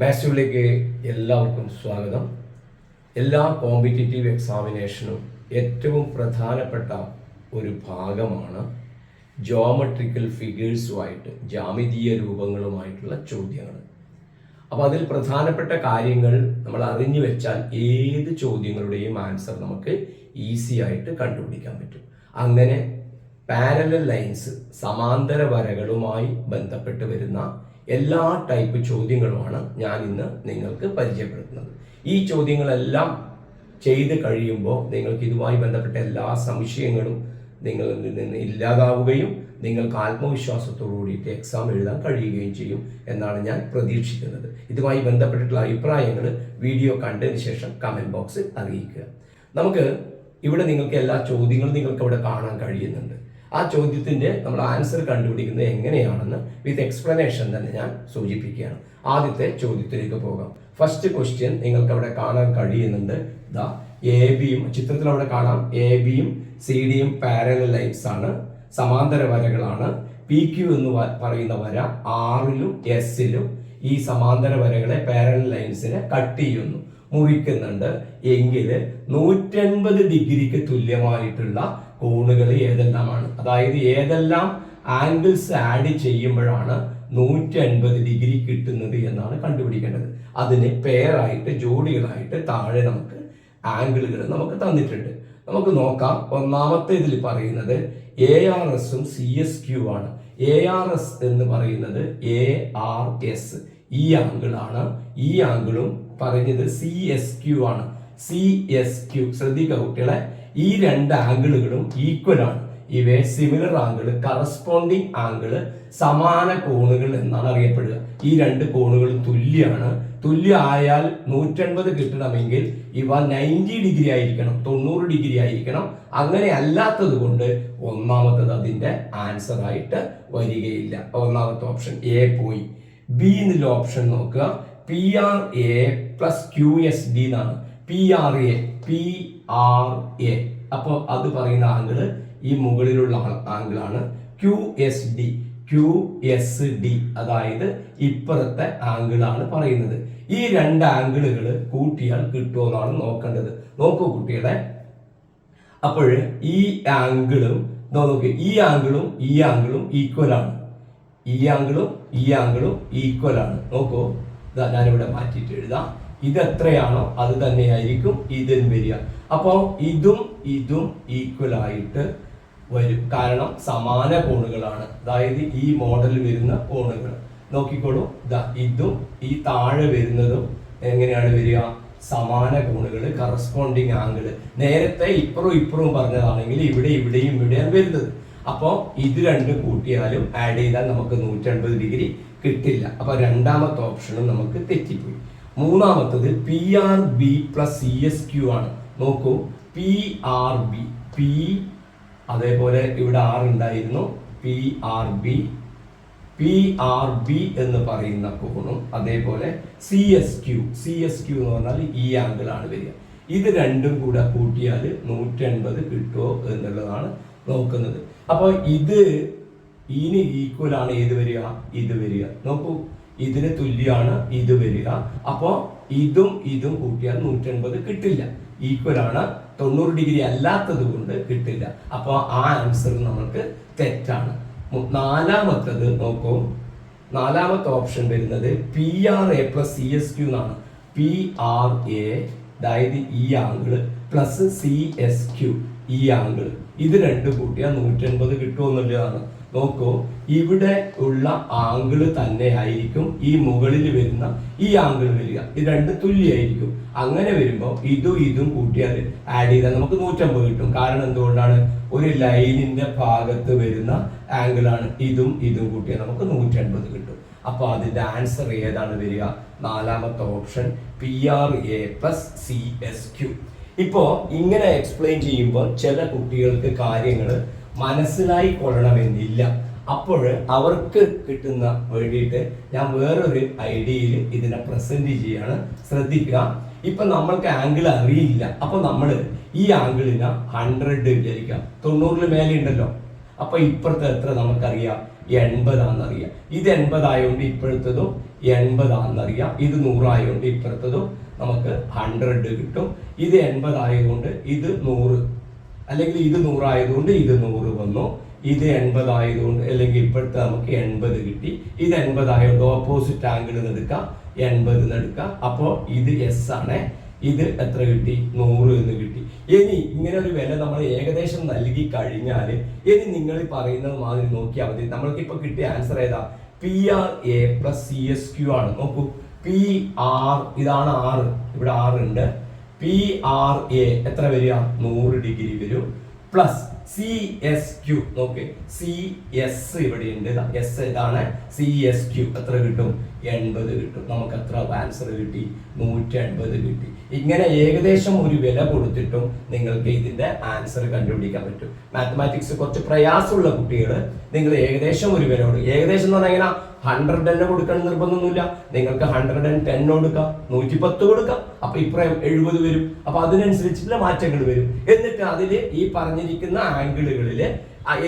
മാത്സുകളിലേക്ക് എല്ലാവർക്കും സ്വാഗതം. എല്ലാ കോമ്പറ്റേറ്റീവ് എക്സാമിനേഷനും ഏറ്റവും പ്രധാനപ്പെട്ട ഒരു ഭാഗമാണ് ജോമെട്രിക്കൽ ഫിഗേഴ്സുമായിട്ട് ജാമിതീയ രൂപങ്ങളുമായിട്ടുള്ള ചോദ്യങ്ങൾ. അപ്പോൾ അതിൽ പ്രധാനപ്പെട്ട കാര്യങ്ങൾ നമ്മൾ അറിഞ്ഞു വെച്ചാൽ ഏത് ചോദ്യങ്ങളുടെയും ആൻസർ നമുക്ക് ഈസി ആയിട്ട് കണ്ടുപിടിക്കാൻ പറ്റും. അങ്ങനെ പാരലൽ ലൈൻസ് സമാന്തര വരകളുമായി ബന്ധപ്പെട്ട് വരുന്ന എല്ലാ ടൈപ്പ് ചോദ്യങ്ങളുമാണ് ഞാൻ ഇന്ന് നിങ്ങൾക്ക് പരിചയപ്പെടുത്തുന്നത്. ഈ ചോദ്യങ്ങളെല്ലാം ചെയ്ത് കഴിയുമ്പോൾ നിങ്ങൾക്ക് ഇതുമായി ബന്ധപ്പെട്ട എല്ലാ സംശയങ്ങളും നിങ്ങളിൽ നിന്ന് ഇല്ലാതാവുകയും നിങ്ങൾക്ക് ആത്മവിശ്വാസത്തോടു കൂടിയിട്ട് എക്സാം എഴുതാൻ കഴിയുകയും ചെയ്യും എന്നാണ് ഞാൻ പ്രതീക്ഷിക്കുന്നത്. ഇതുമായി ബന്ധപ്പെട്ടിട്ടുള്ള അഭിപ്രായങ്ങൾ വീഡിയോ കണ്ടതിന് ശേഷം കമന്റ് ബോക്സിൽ അറിയിക്കുക. നമുക്ക് ഇവിടെ നിങ്ങൾക്ക് എല്ലാ ചോദ്യങ്ങളും നിങ്ങൾക്ക് ഇവിടെ കാണാൻ കഴിയുന്നുണ്ട്. ആ ചോദ്യത്തിന്റെ നമ്മൾ ആൻസർ കണ്ടുപിടിക്കുന്നത് എങ്ങനെയാണെന്ന് വിത്ത് എക്സ്പ്ലനേഷൻ തന്നെ ഞാൻ സൂചിപ്പിക്കുകയാണ്. ആദ്യത്തെ ചോദ്യത്തിലേക്ക് പോകാം. ഫസ്റ്റ് ക്വസ്റ്റ്യൻ നിങ്ങൾക്ക് അവിടെ കാണാൻ കഴിയുന്നുണ്ട്. ദാ എ ബിയും ചിത്രത്തിൽ അവിടെ കാണാം. എ ബിയും സി ഡിയും പാരലൽ ലൈൻസ് ആണ്. സമാന്തര വരകളാണ്. പി ക്യു എന്ന് പറയുന്ന വര ആറിലും എസിലും ഈ സമാന്തര വരകളെ പാരലൽ ലൈൻസിനെ കട്ട് ചെയ്യുന്നു. മുറിക്കുന്നുണ്ട്. എങ്കിൽ നൂറ്റൻപത് ഡിഗ്രിക്ക് തുല്യമായിട്ടുള്ള കോണുകൾ ഏതെല്ലാമാണ്? അതായത് ഏതെല്ലാം ആംഗിൾസ് ആഡ് ചെയ്യുമ്പോഴാണ് നൂറ്റി അൻപത് ഡിഗ്രി കിട്ടുന്നത് എന്നാണ് കണ്ടുപിടിക്കേണ്ടത്. അതിന് പെയറായിട്ട് ജോഡികളായിട്ട് താഴെ നമുക്ക് ആംഗിളുകൾ നമുക്ക് തന്നിട്ടുണ്ട്. നമുക്ക് നോക്കാം. ഒന്നാമത്തെ ഇതിൽ പറയുന്നത് എ ആർ എസും സി എസ് ക്യു ആണ്. എ ആർ എസ് എന്ന് പറയുന്നത് എ ആർ എസ് ഈ ആംഗിൾ ആണ്. ഈ ആംഗിളും പറഞ്ഞത് സി എസ് ക്യു ആണ്. സി എസ് ക്യു ശ്രദ്ധിക്കുക കുട്ടികളെ. ഈ രണ്ട് ആംഗിളുകളും ഈക്വൽ ആണ്. ഇവയെ സിമിലർ ആംഗിൾ കറസ്പോണ്ടിങ് ആംഗിൾ സമാന കോണുകൾ എന്നാണ് അറിയപ്പെടുക. ഈ രണ്ട് കോണുകളും തുല്യമാണ് തുല്യ ആയാൽ നൂറ്റൻപത് കിട്ടണമെങ്കിൽ ഇവ നയന്റി ഡിഗ്രി ആയിരിക്കണം തൊണ്ണൂറ് ഡിഗ്രി ആയിരിക്കണം. അങ്ങനെ അല്ലാത്തത് കൊണ്ട് ഒന്നാമത്തത് അതിന്റെ ആൻസർ ആയിട്ട് വരികയില്ല. ഒന്നാമത്തെ ഓപ്ഷൻ എ പോയി. ബി എന്നുള്ള ഓപ്ഷൻ നോക്കുക. P R A plus Q S D എന്നാണ് P R A P R A അപ്പോൾ അത് പറയുന്ന ആംഗിൾ ഈ മുകളിലുള്ള ആംഗിളാണ് Q S D Q S D അതായത് ഇപ്പുറത്തെ ആംഗിളാണ് പറയുന്നത്. ഈ രണ്ട് ആംഗിളുകൾ കൂട്ടിയാൽ കിട്ടുമെന്നാണ് നോക്കേണ്ടത്. നോക്കൂ കുട്ടികളെ. അപ്പോൾ ഈ ആംഗിളും നോക്ക് ഈ ആംഗിളും ഈ ആംഗിളും ഈക്വൽ ആണ്. ഈ ആംഗിളും ഈ ആംഗിളും ഈക്വൽ ആണ്. നോക്കൂ. ഇതാ ഞാനിവിടെ മാറ്റിയിട്ട് എഴുതാം. ഇത് എത്രയാണോ അത് തന്നെയായിരിക്കും ഇതിന് വരിക. അപ്പോൾ ഇതും ഇതും ഈക്വൽ ആയിട്ട് വരും. കാരണം സമാന കോണുകളാണ്. അതായത് ഈ മോഡൽ വരുന്ന കോണുകൾ. നോക്കിക്കോളൂ. ഇതാ ഇതും ഈ താഴെ വരുന്നതും എങ്ങനെയാണ് വരിക? സമാന കോണുകൾ കറസ്പോണ്ടിങ് ആംഗിൾ നേരത്തെ ഇപ്പുറവും ഇപ്പുറവും പറഞ്ഞതാണെങ്കിൽ ഇവിടെ ഇവിടെയും ഇവിടെയാണ് വരുന്നത്. അപ്പോൾ ഇത് രണ്ടും കൂട്ടിയാലും ആഡ് ചെയ്താൽ നമുക്ക് നൂറ്റൻപത് ഡിഗ്രി കിട്ടില്ല. അപ്പോൾ രണ്ടാമത്തെ ഓപ്ഷനും നമുക്ക് തെറ്റിപ്പോയി. മൂന്നാമത്തത് P R B plus C S Q ആണ്. നോക്കൂ പി ആർ ബി പി അതേപോലെ ഇവിടെ ആർ ഉണ്ടായിരുന്നു. P R B P R B എന്ന് പറയുന്ന കോണും അതേപോലെ C S Q C S Q എന്ന് പറഞ്ഞാൽ ഈ ആംഗിൾ ആണ് വരിക. ഇത് രണ്ടും കൂടെ കൂട്ടിയാൽ നൂറ്റി എൺപത് കിട്ടുമോ എന്നുള്ളതാണ് നോക്കുന്നത്. അപ്പോൾ ഇത് ഇനി ഈക്വൽ ആണ്. ഏത് വരിക? ഇത് വരിക. നോക്കൂ ഇതിന് തുല്യമാണ് ഇത് വരിക. അപ്പോൾ ഇതും ഇതും കൂട്ടിയാൽ നൂറ്റൻപത് കിട്ടില്ല. ഈക്വൽ ആണ്. തൊണ്ണൂറ് ഡിഗ്രി അല്ലാത്തത് കൊണ്ട് കിട്ടില്ല. അപ്പോൾ ആ ആൻസർ നമ്മൾക്ക് തെറ്റാണ്. നാലാമത്തത് നോക്കൂ. നാലാമത്തെ ഓപ്ഷൻ വരുന്നത് P R A plus C S Q എന്നാണ്. പി ആർ എ അതായത് ഈ angle plus C S Q ഈ ആംഗിൾ ഇത് രണ്ട് കൂട്ടിയാൽ നൂറ്റൻപത് കിട്ടുമെന്നുള്ളതാണ്. നോക്കൂ ഇവിടെ ഉള്ള ആംഗിൾ തന്നെ ആയിരിക്കും ഈ മുകളിൽ വരുന്ന ഈ ആംഗിൾ വരിക. ഇത് രണ്ട് തുല്യമായിരിക്കും അങ്ങനെ വരുമ്പോൾ ഇതും ഇതും കൂട്ടിയാൽ ആഡ് ചെയ്താൽ നമുക്ക് നൂറ്റമ്പത് കിട്ടും. കാരണം എന്തുകൊണ്ടാണ്? ഒരു ലൈനിന്റെ ഭാഗത്ത് വരുന്ന ആംഗിൾ ആണ്. ഇതും ഇതും കൂട്ടിയാൽ നമുക്ക് നൂറ്റൻപത് കിട്ടും. അപ്പോൾ അതിന്റെ ആൻസർ ഏതാണ് വരിക? നാലാമത്തെ option P R A plus C S Q ഇപ്പോ ഇങ്ങനെ എക്സ്പ്ലെയിൻ ചെയ്യുമ്പോൾ ചില കുട്ടികൾക്ക് കാര്യങ്ങൾ മനസ്സിലായി കൊള്ളണമെന്നില്ല. അപ്പോൾ അവർക്ക് കിട്ടുന്ന വേണ്ടിയിട്ട് ഞാൻ വേറൊരു ഐഡിയയിൽ ഇതിനെ പ്രസന്റ് ചെയ്യാണ്. ശ്രദ്ധിക്കുക. ഇപ്പൊ നമ്മൾക്ക് ആംഗിൾ അറിയില്ല. അപ്പൊ നമ്മൾ ഈ ആംഗിളിനെ ഹൺഡ്രഡ് വിചാരിക്കാം. തൊണ്ണൂറിൽ മേലെ ഉണ്ടല്ലോ. അപ്പൊ ഇപ്പുറത്തെ എത്ര നമുക്കറിയാം? എൺപതാണെന്നറിയാം. ഇത് എൺപതായതുകൊണ്ട് ഇപ്പോഴത്തതും എൺപതാണെന്നറിയാം. ഇത് നൂറായതുകൊണ്ട് ഇപ്പുറത്തതും നമുക്ക് ഹൺഡ്രഡ് കിട്ടും. ഇത് എൺപതായതുകൊണ്ട് ഇത് നൂറ്. അല്ലെങ്കിൽ ഇത് നൂറായതുകൊണ്ട് ഇത് നൂറ് വന്നു. ഇത് എൺപതായതുകൊണ്ട് അല്ലെങ്കിൽ ഇപ്പോഴത്തെ നമുക്ക് എൺപത് കിട്ടി. ഇത് എൺപതായതുകൊണ്ട് ഓപ്പോസിറ്റ് ആംഗിൾ എടുക്കാം. എൺപത് എടുക്കാം. അപ്പോൾ ഇത് എസ് ആണ്. ഇത് എത്ര കിട്ടി? നൂറ് എന്ന് കിട്ടി. ഇനി ഇങ്ങനെ ഒരു വില നമ്മൾ ഏകദേശം നൽകി കഴിഞ്ഞാൽ ഇനി നിങ്ങൾ പറയുന്നത് മാതിരി നോക്കിയാൽ മതി. ഇപ്പൊ കിട്ടിയ ആൻസർ ഏതാ? P R A plus C S Q ആണ്. നോക്കൂ. പി ആർ ഇതാണ് ആറ് ഇവിടെ ആറ് ഉണ്ട്. പി ആർ എ എത്ര വരിക? നൂറ് ഡിഗ്രി വരും. പ്ലസ് സി എസ് ക്യു നോക്ക്. സി എസ് ഇവിടെ ഉണ്ട്. എസ് ഇതാണ്. സി എസ് ക്യു എത്ര കിട്ടും? എൺപത് കിട്ടും. നമുക്ക് എത്ര ആൻസർ കിട്ടി. നൂറ്റി എൺപത് കിട്ടി. ഇങ്ങനെ ഏകദേശം ഒരു വില കൊടുത്തിട്ടും നിങ്ങൾക്ക് ഇതിന്റെ ആൻസർ കണ്ടുപിടിക്കാൻ പറ്റും. മാത്തമാറ്റിക്സ് കുറച്ച് പ്രയാസമുള്ള കുട്ടികൾ നിങ്ങൾ ഏകദേശം ഒരു വില കൊടുക്കും. ഏകദേശം എന്ന് പറഞ്ഞാൽ ഹൺഡ്രഡ് തന്നെ കൊടുക്കണം നിർബന്ധമൊന്നുമില്ല. നിങ്ങൾക്ക് ഹൺഡ്രഡ് ആൻഡ് ടെൻ കൊടുക്കാം. നൂറ്റി പത്ത് കൊടുക്കാം. അപ്പൊ ഇപ്രായം എഴുപത് വരും. അപ്പൊ അതിനനുസരിച്ചുള്ള മാറ്റങ്ങൾ വരും. എന്നിട്ട് അതിൽ ഈ പറഞ്ഞിരിക്കുന്ന ആംഗിളുകളിൽ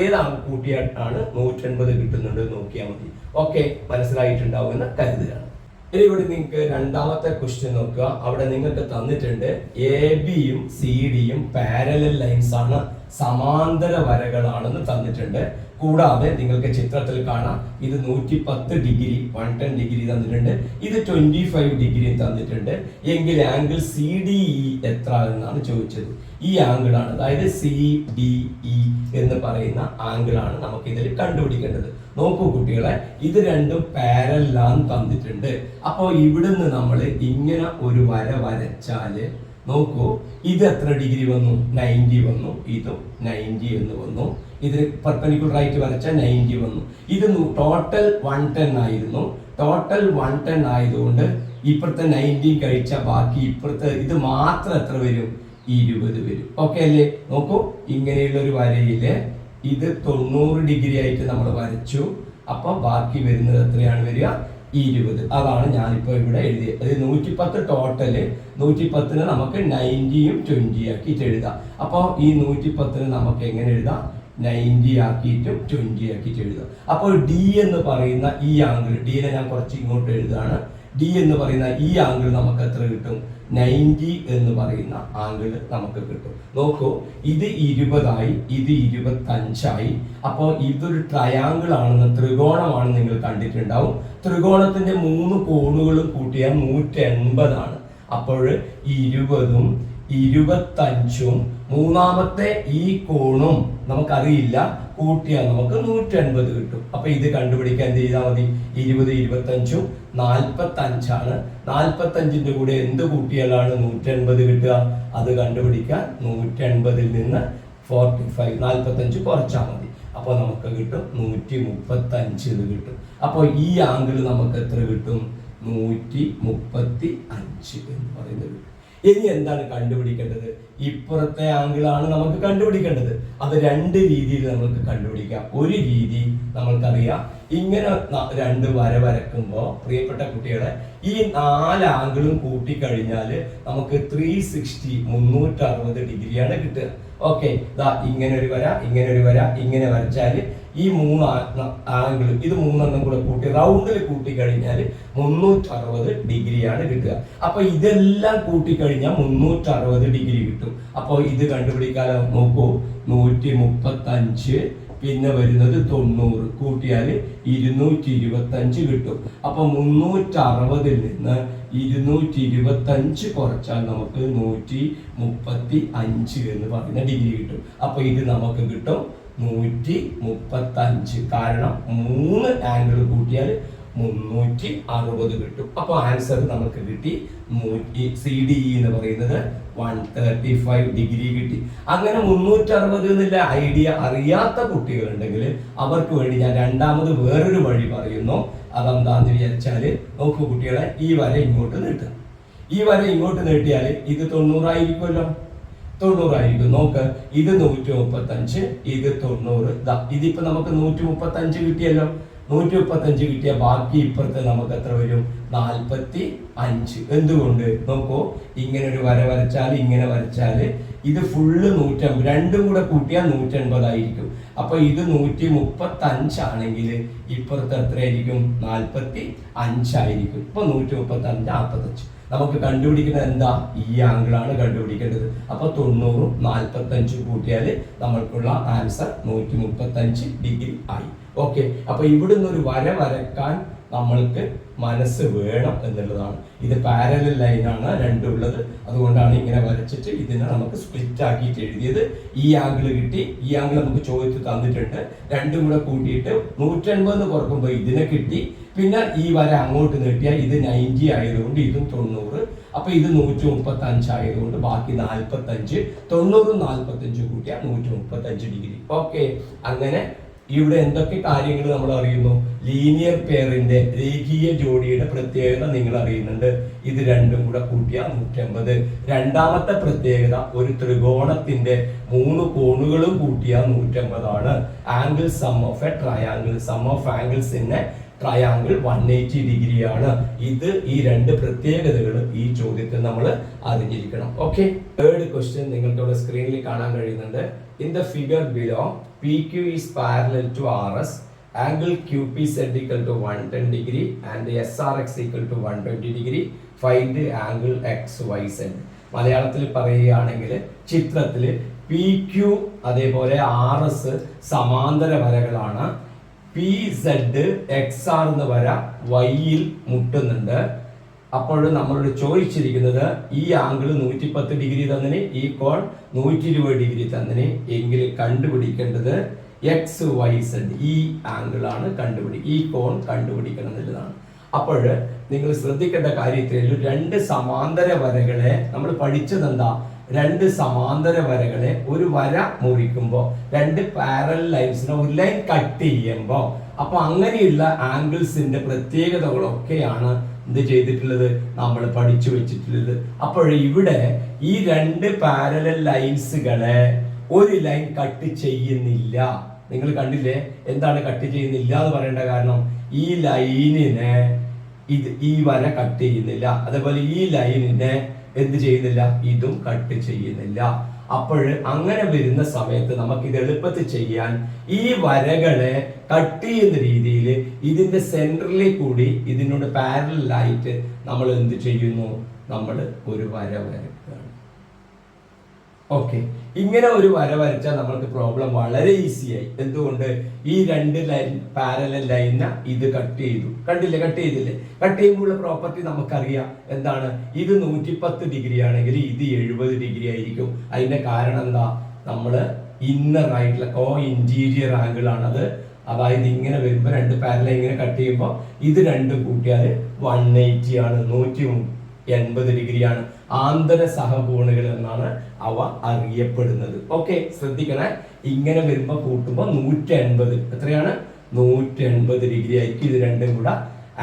ഏതാണ് കൂട്ടിയാട്ടാണ് നൂറ്റൻപത് കിട്ടുന്നുണ്ട് നോക്കിയാൽ മതി. ഓക്കെ മനസ്സിലായിട്ടുണ്ടാവും എന്ന് കരുതുകയാണ്. ഇനി ഇവിടെ നിങ്ങൾക്ക് രണ്ടാമത്തെ ക്വസ്റ്റ്യൻ നോക്കുക. അവിടെ നിങ്ങൾക്ക് തന്നിട്ടുണ്ട് എ ബിയും സി ഡിയും പാരലൽ ലൈൻസ് ആണ് സമാന്തര വരകളാണെന്ന് തന്നിട്ടുണ്ട്. കൂടാതെ നിങ്ങൾക്ക് ചിത്രത്തിൽ കാണാം ഇത് നൂറ്റി പത്ത് ഡിഗ്രി വൺ ടെൻ ഡിഗ്രി തന്നിട്ടുണ്ട്. ഇത് ട്വന്റി ഫൈവ് ഡിഗ്രി തന്നിട്ടുണ്ട്. എങ്കിൽ ആംഗിൾ സി ഡി ഇ എത്ര എന്നാണ് ചോദിച്ചത്. ഈ ആംഗിളാണ് അതായത് സി ഡി ഇ എന്ന് പറയുന്ന ആംഗിൾ ആണ് നമുക്ക് ഇതിൽ കണ്ടുപിടിക്കേണ്ടത്. നോക്കൂ കുട്ടികളെ ഇത് രണ്ടും പാരലാന്ന് തന്നിട്ടുണ്ട്. അപ്പോൾ ഇവിടുന്ന് നമ്മൾ ഇങ്ങനെ ഒരു വര വരച്ചാൽ നോക്കൂ ഇത് എത്ര ഡിഗ്രി വന്നു? നയന്റി വന്നു. ഇതും നയന്റി എന്ന് വന്നു. ഇത് പെർപ്പനിക്കുലർ ആയിട്ട് വരച്ച നയന്റി വന്നു. ഇത് ടോട്ടൽ വൺ ടെൻ ആയിരുന്നു. ടോട്ടൽ വൺ ടെൻ ആയതുകൊണ്ട് ഇപ്പുറത്തെ നയന്റി കഴിച്ച ബാക്കി ഇപ്പുറത്തെ ഇത് മാത്രം എത്ര വരും? ഇരുപത് വരും. ഓക്കെ അല്ലേ? നോക്കൂ ഇങ്ങനെയുള്ള ഒരു വരയിൽ ഇത് തൊണ്ണൂറ് ഡിഗ്രി ആയിട്ട് നമ്മൾ വരച്ചു. അപ്പൊ ബാക്കി വരുന്നത് എത്രയാണ് വരിക? ഇരുപത്. അതാണ് ഞാനിപ്പോൾ ഇവിടെ എഴുതിയത്. അത് നൂറ്റിപ്പത്ത് ടോട്ടൽ നൂറ്റിപ്പത്തിന് നമുക്ക് നയന്റിയും ട്വന്റി ആക്കിയിട്ട് എഴുതാം. അപ്പോൾ ഈ നൂറ്റിപ്പത്തിന് നമുക്ക് എങ്ങനെ എഴുതാം? നയന്റി ആക്കിയിട്ടും ട്വന്റി ആക്കിയിട്ട് എഴുതാം. അപ്പോൾ ഡി എന്ന് പറയുന്ന ഈ ആംഗിൾ ഡിനെ ഞാൻ കുറച്ച് ഇങ്ങോട്ട് എഴുതാണ് ഡി എന്ന് പറയുന്ന ഈ ആംഗിൾ നമുക്ക് എത്ര കിട്ടും? നയന്റി എന്ന് പറയുന്ന ആംഗിൾ നമുക്ക് കിട്ടും. നോക്കൂ ഇത് ഇരുപതായി ഇത് ഇരുപത്തഞ്ചായി. അപ്പോൾ ഇതൊരു ട്രയാങ്കിൾ ആണെന്ന് ത്രികോണമാണ് നിങ്ങൾ കണ്ടിട്ടുണ്ടാവും. ത്രികോണത്തിന്റെ മൂന്ന് കോണുകളും കൂട്ടിയാൽ നൂറ്റി എൺപതാണ് അപ്പോൾ ഇരുപതും ഇരുപത്തഞ്ചും മൂന്നാമത്തെ ഈ കോണും നമുക്കറിയില്ല. കൂട്ടിയാൽ നമുക്ക് നൂറ്റി അൻപത് കിട്ടും. അപ്പൊ ഇത് കണ്ടുപിടിക്കാൻ ചെയ്താൽ മതി? ഇരുപത് ഇരുപത്തഞ്ചും നാൽപ്പത്തി അഞ്ചാണ് നാൽപ്പത്തി അഞ്ചിന്റെ കൂടെ എന്ത് കൂട്ടിയാലാണ് നൂറ്റി അൻപത് കിട്ടുക? അത് കണ്ടുപിടിക്കാൻ നൂറ്റി അൻപതിൽ നിന്ന് ഫോർട്ടി ഫൈവ് നാൽപ്പത്തി അഞ്ച് കുറച്ചാൽ മതി. അപ്പൊ നമുക്ക് കിട്ടും നൂറ്റി മുപ്പത്തി അഞ്ച് ഇത് കിട്ടും. അപ്പോൾ ഈ ആംഗിൾ നമുക്ക് എത്ര കിട്ടും? നൂറ്റി മുപ്പത്തി അഞ്ച് എന്ന് പറയുന്നത് കിട്ടും. ഇനി എന്താണ് കണ്ടുപിടിക്കേണ്ടത്? ഇപ്പുറത്തെ ആംഗിളാണ് നമുക്ക് കണ്ടുപിടിക്കേണ്ടത്. അത് രണ്ട് രീതിയിൽ നമുക്ക് കണ്ടുപിടിക്കാം. ഒരു രീതി നമ്മൾക്കറിയാം. ഇങ്ങനെ രണ്ട് വര വരക്കുമ്പോൾ പ്രിയപ്പെട്ട കുട്ടികളെ ഈ നാല് ആംഗിളും കൂട്ടിക്കഴിഞ്ഞാൽ നമുക്ക് ത്രീ സിക്സ്റ്റി മുന്നൂറ്റി അറുപത് ഡിഗ്രിയാണ് കിട്ടുക. ഓക്കെ ഇങ്ങനെ ഒരു വര ഇങ്ങനെ ഒരു വര ഇങ്ങനെ വരച്ചാൽ ഈ മൂന്ന് ആംഗിൾ ഇത് മൂന്നെണ്ണം കൂടെ കൂട്ടി റൗണ്ടിൽ കൂട്ടി കഴിഞ്ഞാൽ മുന്നൂറ്റി അറുപത് ഡിഗ്രിയാണ് കിട്ടുക. അപ്പോൾ ഇതെല്ലാം കൂട്ടിക്കഴിഞ്ഞാൽ മുന്നൂറ്റി അറുപത് ഡിഗ്രി കിട്ടും. അപ്പോൾ ഇത് കണ്ടുപിടിക്കാലോ? നോക്കൂ നൂറ്റി മുപ്പത്തഞ്ച് പിന്നെ വരുന്നത് തൊണ്ണൂറ്. കൂട്ടിയാൽ ഇരുന്നൂറ്റി ഇരുപത്തഞ്ച് കിട്ടും. അപ്പൊ മുന്നൂറ്റി അറുപതിൽ നിന്ന് ഇരുന്നൂറ്റി ഇരുപത്തഞ്ച് കുറച്ചാൽ നമുക്ക് നൂറ്റി മുപ്പത്തി അഞ്ച് എന്ന് പറയുന്ന ഡിഗ്രി കിട്ടും. അപ്പോൾ ഇത് നമുക്ക് കിട്ടും നൂറ്റി മുപ്പത്തി അഞ്ച് കാരണം മൂന്ന് ആംഗിൾ കൂട്ടിയാൽ മുന്നൂറ്റി അറുപത് കിട്ടും. അപ്പോൾ ആൻസർ നമുക്ക് കിട്ടി. നൂറ്റി സി ഡി ഇ എന്ന് പറയുന്നത് വൺ തേർട്ടി ഫൈവ് ഡിഗ്രി കിട്ടി. അങ്ങനെ മുന്നൂറ്റി അറുപത് എന്നുള്ള ഐഡിയ അറിയാത്ത കുട്ടികളുണ്ടെങ്കിൽ അവർക്ക് വേണ്ടി ഞാൻ രണ്ടാമത് വേറൊരു വഴി പറയുന്നു. അതെന്താന്ന് വിചാരിച്ചാൽ നോക്കൂ കുട്ടികളെ ഈ വര ഇങ്ങോട്ട് നീട്ടുക. ഈ വര ഇങ്ങോട്ട് നീട്ടിയാൽ ഇത് തൊണ്ണൂറായിരിക്കുമല്ലോ. തൊണ്ണൂറായിരിക്കും. നോക്ക് ഇത് നൂറ്റി മുപ്പത്തഞ്ച് ഇത് തൊണ്ണൂറ്. ഇതിപ്പോ നമുക്ക് നൂറ്റി മുപ്പത്തഞ്ച് കിട്ടിയല്ലോ. നൂറ്റി മുപ്പത്തഞ്ച് കിട്ടിയ ബാക്കി ഇപ്പുറത്ത് നമുക്ക് എത്ര വരും? നാൽപ്പത്തി അഞ്ച് എന്തുകൊണ്ട്? നോക്കൂ ഇങ്ങനെ ഒരു വര വരച്ചാൽ ഇങ്ങനെ വരച്ചാൽ ഇത് ഫുള്ള് നൂറ്റമ്പത് രണ്ടും കൂടെ കൂട്ടിയാൽ നൂറ്റൻപതായിരിക്കും. അപ്പൊ ഇത് നൂറ്റി മുപ്പത്തി അഞ്ചാണെങ്കിൽ ഇപ്പുറത്ത് എത്രയായിരിക്കും? നാൽപ്പത്തി അഞ്ചായിരിക്കും ഇപ്പൊ നൂറ്റി മുപ്പത്തി അഞ്ച് നാൽപ്പത്തഞ്ച് നമുക്ക് കണ്ടുപിടിക്കുന്നത് എന്താ? ഈ ആംഗിളാണ് കണ്ടുപിടിക്കേണ്ടത്. അപ്പൊ തൊണ്ണൂറും നാൽപ്പത്തഞ്ചും കൂട്ടിയാൽ നമ്മൾക്കുള്ള ആൻസർ നൂറ്റി മുപ്പത്തഞ്ച് ഡിഗ്രി ആയി. ഓക്കെ അപ്പൊ ഇവിടുന്ന് ഒരു വര വരക്കാൻ നമ്മൾക്ക് മനസ്സ് വേണം എന്നുള്ളതാണ്. ഇത് പാരലൽ ലൈനാണ് രണ്ടുള്ളത് അതുകൊണ്ടാണ് ഇങ്ങനെ വരച്ചിട്ട് ഇതിനെ നമുക്ക് സ്പ്ലിറ്റ് ആക്കിയിട്ട് എഴുതിയത്. ഈ ആംഗിൾ കിട്ടി. ഈ ആംഗിൾ നമുക്ക് ചോദിച്ചു തന്നിട്ടുണ്ട്. രണ്ടും കൂടെ കൂട്ടിയിട്ട് നൂറ്റൻപത് കുറക്കുമ്പോൾ ഇതിനെ കിട്ടി. പിന്നെ ഈ വര അങ്ങോട്ട് നീട്ടിയാൽ ഇത് നയന്റി ആയതുകൊണ്ട് ഇതും തൊണ്ണൂറ്. അപ്പൊ ഇത് നൂറ്റി മുപ്പത്തി അഞ്ച് ആയതുകൊണ്ട് ബാക്കി നാൽപ്പത്തഞ്ച് തൊണ്ണൂറും നാൽപ്പത്തഞ്ചും കൂട്ടിയാൽ നൂറ്റി മുപ്പത്തഞ്ച് ഡിഗ്രി. ഓക്കെ. അങ്ങനെ ഇവിടെ എന്തൊക്കെ കാര്യങ്ങൾ നമ്മൾ അറിയുന്നു? ലീനിയർ പെയറിന്റെ രേഖീയ ജോഡിയുടെ പ്രത്യേകത നിങ്ങൾ അറിയുന്നുണ്ട്. ഇത് രണ്ടും കൂടെ കൂട്ടിയ നൂറ്റമ്പത്. രണ്ടാമത്തെ പ്രത്യേകത ഒരു ത്രികോണത്തിന്റെ മൂന്ന് കോണുകളും കൂട്ടിയ നൂറ്റമ്പതാണ്. Angle sum of a triangle sum of angles a triangle one eighty ഡിഗ്രിയാണ്. ഇത് ഈ രണ്ട് പ്രത്യേകതകൾ ഈ ചോദ്യത്തിൽ നമ്മൾ അറിഞ്ഞിരിക്കണം. ഓക്കെ തേർഡ് ക്വസ്റ്റ്യൻ നിങ്ങൾക്ക് ഇവിടെ സ്ക്രീനിൽ കാണാൻ കഴിയുന്നുണ്ട്. In the figure below P is parallel to RS, angle S angle Q P Z equal to one ten degree and S R X equal to one മലയാളത്തിൽ പറയുകയാണെങ്കിൽ ചിത്രത്തിൽ പി ക്യു അതേപോലെ R S സമാന്തര വരകളാണ്. P Z X R എന്ന് വര വൈയിൽ മുട്ടുന്നുണ്ട്. അപ്പോൾ നമ്മളോട് ചോദിച്ചിരിക്കുന്നത് ഈ ആംഗിൾ നൂറ്റി പത്ത് ഡിഗ്രി തന്നിന് ഈ കോൺ നൂറ്റി ഇരുപത് ഡിഗ്രി തന്നിന് എങ്കിൽ കണ്ടുപിടിക്കേണ്ടത് എക്സ് വൈ സെഡ് ഈ ആംഗിൾ ആണ് കണ്ടുപിടി ഈ കോൺ കണ്ടുപിടിക്കണം എന്നുള്ളതാണ്. അപ്പോൾ നിങ്ങൾ ശ്രദ്ധിക്കേണ്ട കാര്യത്തിൽ രണ്ട് സമാന്തര വരകളെ നമ്മൾ പഠിച്ചത് എന്താ രണ്ട് സമാന്തര വരകളെ ഒരു വര മുറിക്കുമ്പോൾ രണ്ട് പാരൽ ലൈൻസിനെ ഒരു ലൈൻ കട്ട് ചെയ്യുമ്പോൾ അപ്പോൾ അങ്ങനെയുള്ള ആംഗിൾസിന്റെ പ്രത്യേകതകളൊക്കെയാണ് എന്ത് ചെയ്തിട്ടുള്ളത്? നമ്മൾ പഠിച്ചു വെച്ചിട്ടുള്ളത്. അപ്പോൾ ഇവിടെ ഈ രണ്ട് പാരലൽ ലൈൻസുകളെ ഒരു ലൈൻ കട്ട് ചെയ്യുന്നില്ല. നിങ്ങൾ കണ്ടില്ലേ? എന്താണ് കട്ട് ചെയ്യുന്നില്ല എന്ന് പറയേണ്ട കാരണം ഈ ലൈനിനെ ഇത് ഈ വര കട്ട് ചെയ്യുന്നില്ല. അതേപോലെ ഈ ലൈനിനെ എന്ത് ചെയ്യുന്നില്ല? ഇതും കട്ട് ചെയ്യുന്നില്ല. അപ്പോൾ അങ്ങനെ വരുന്ന സമയത്ത് നമുക്ക് ഇത് എളുപ്പത്തിൽ ചെയ്യാൻ ഈ വരകളെ കട്ട് ചെയ്യുന്ന രീതിയിൽ ഇതിന്റെ സെന്ററിൽ കൂടി ഇതിനോട് പാരലായിട്ട് നമ്മൾ എന്ത് ചെയ്യുന്നു? നമ്മൾ ഒരു വര വരക്കുകയാണ് ഓക്കെ ഇങ്ങനെ ഒരു വര വരച്ചാൽ നമ്മൾക്ക് പ്രോബ്ലം വളരെ ഈസിയായി എന്തുകൊണ്ട്? ഈ രണ്ട് ലൈൻ പാരലൽ ലൈന ഇത് കട്ട് ചെയ്തു. കണ്ടില്ലേ? കട്ട് ചെയ്തില്ലേ? കട്ട് ചെയ്യുമ്പോഴുള്ള പ്രോപ്പർട്ടി നമുക്കറിയാം. എന്താണ്? ഇത് നൂറ്റിപ്പത്ത് ഡിഗ്രി ആണെങ്കിൽ ഇത് എഴുപത് ഡിഗ്രി ആയിരിക്കും. അതിന്റെ കാരണം എന്താ? നമ്മൾ ഇന്നർ ആയിട്ടുള്ള കോ ഇന്റീരിയർ ആംഗിൾ ആണത്. അതായത് ഇങ്ങനെ വരുമ്പോൾ രണ്ട് പാരല ഇങ്ങനെ കട്ട് ചെയ്യുമ്പോൾ ഇത് രണ്ടും കൂട്ടിയാൽ വൺ എയ്റ്റി ആണ്. നൂറ്റി എൺപത് ഡിഗ്രിയാണ് ആന്തര സഹകോണുകൾ എന്നാണ് അവ അറിയപ്പെടുന്നത്. ഓക്കെ ശ്രദ്ധിക്കണേ. ഇങ്ങനെ വരുമ്പോൾ കൂട്ടുമ്പോൾ നൂറ്റി എൺപത് എത്രയാണ്? നൂറ്റി എൺപത് ഡിഗ്രി ആയിരിക്കും ഇത് രണ്ടും കൂടെ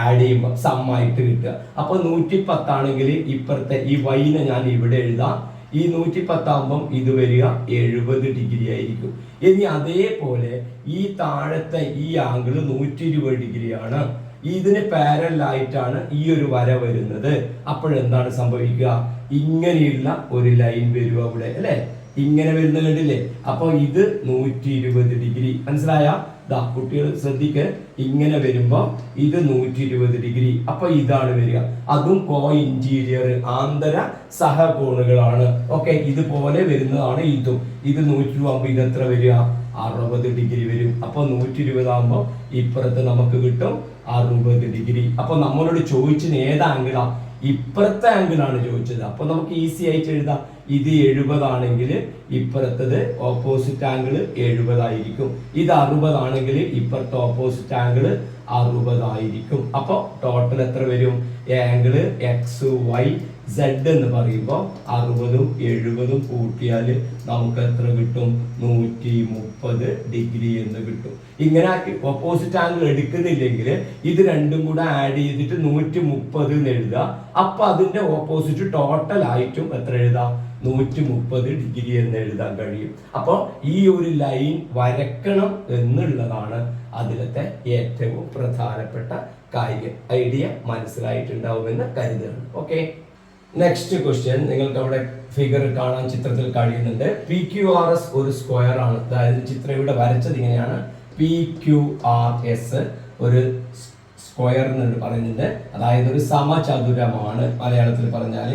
ആഡ് ചെയ്യുമ്പോൾ സമ്മായിട്ട് കിട്ടുക. അപ്പൊ നൂറ്റി പത്താണെങ്കിൽ ഇപ്പുറത്തെ ഈ വൈനെ ഞാൻ ഇവിടെ എഴുതാം. ഈ നൂറ്റി പത്താകുമ്പം ഇത് വരിക എഴുപത് ഡിഗ്രി ആയിരിക്കും. ഇനി അതേപോലെ ഈ താഴത്തെ ഈ ആംഗിൾ നൂറ്റി ഇരുപത് ഡിഗ്രിയാണ് ഇതിന് പാരലായിട്ടാണ് ഈ ഒരു വര വരുന്നത്. അപ്പോഴെന്താണ് സംഭവിക്കുക? ഇങ്ങനെയുള്ള ഒരു ലൈൻ വരും അവിടെ അല്ലെ? ഇങ്ങനെ വരുന്ന കണ്ടില്ലേ? അപ്പൊ ഇത് നൂറ്റി ഇരുപത് ഡിഗ്രി. മനസ്സിലായ? കുട്ടികൾ ശ്രദ്ധിക്ക്. ഇങ്ങനെ വരുമ്പോ ഇത് നൂറ്റി ഇരുപത് ഡിഗ്രി. അപ്പൊ ഇതാണ് വരിക. അതും കോ ഇന്റീരിയർ ആന്തര സഹകോണുകളാണ്. ഓക്കെ ഇതുപോലെ വരുന്നതാണ് ഇതും. ഇത് നൂറ്റി ആകുമ്പോ ഇത് എത്ര വരിക? അറുപത് ഡിഗ്രി വരും. അപ്പൊ നൂറ്റി ഇരുപതാകുമ്പോ ഇപ്പുറത്ത് നമുക്ക് കിട്ടും അറുപത് ഡിഗ്രി. അപ്പൊ നമ്മളോട് ചോദിച്ചത് ഏത് ആംഗിളാ ഇപ്പുറത്തെ ആംഗിളാണ് ചോദിച്ചത്. അപ്പൊ നമുക്ക് ഈസി ആയിട്ട് എഴുതാം. ഇത് എഴുപതാണെങ്കിൽ ഇപ്പുറത്തത് ഓപ്പോസിറ്റ് ആംഗിൾ എഴുപതായിരിക്കും. ഇത് അറുപതാണെങ്കിൽ ഇപ്പുറത്തെ ഓപ്പോസിറ്റ് ആംഗിൾ അറുപതായിരിക്കും. അപ്പോൾ ടോട്ടൽ എത്ര വരും? ആംഗിൾ എക്സ് വൈ സെഡ് എന്ന് പറയുമ്പോൾ അറുപതും എഴുപതും കൂട്ടിയാൽ നമുക്ക് എത്ര കിട്ടും? നൂറ്റി മുപ്പത് ഡിഗ്രി എന്ന് കിട്ടും. ഇങ്ങനെ ഓപ്പോസിറ്റ് ആംഗിൾ എടുക്കുന്നില്ലെങ്കിൽ ഇത് രണ്ടും കൂടെ ആഡ് ചെയ്തിട്ട് നൂറ്റി മുപ്പത് എന്ന് എഴുതുക. അപ്പൊ അതിന്റെ ഓപ്പോസിറ്റ് ടോട്ടൽ ആയിട്ടും എത്ര എഴുതാം? നൂറ്റി മുപ്പത് ഡിഗ്രി എന്ന് എഴുതാൻ കഴിയും. അപ്പോൾ ഈ ഒരു ലൈൻ വരക്കണം എന്നുള്ളതാണ് അതിലത്തെ ഏറ്റവും പ്രധാനപ്പെട്ട കാര്യം. ഐഡിയ മനസ്സിലായിട്ടുണ്ടാവുമെന്ന് കരുതുകയാണ് ഓക്കെ നെക്സ്റ്റ് ക്വസ്റ്റ്യൻ നിങ്ങൾക്ക് അവിടെ ഫിഗർ കാണാൻ ചിത്രത്തിൽ കഴിയുന്നുണ്ട്. പി ക്യു ആർ എസ് ഒരു സ്ക്വയർ ആണ്. അതായത് ചിത്രം ഇവിടെ വരച്ചത് ഇങ്ങനെയാണ്. പി ക്യു ആർ എസ് ഒരു സ്ക്വയർ എന്ന് പറയുന്നുണ്ട്. അതായത് ഒരു സമചതുരമാണ് മലയാളത്തിൽ പറഞ്ഞാൽ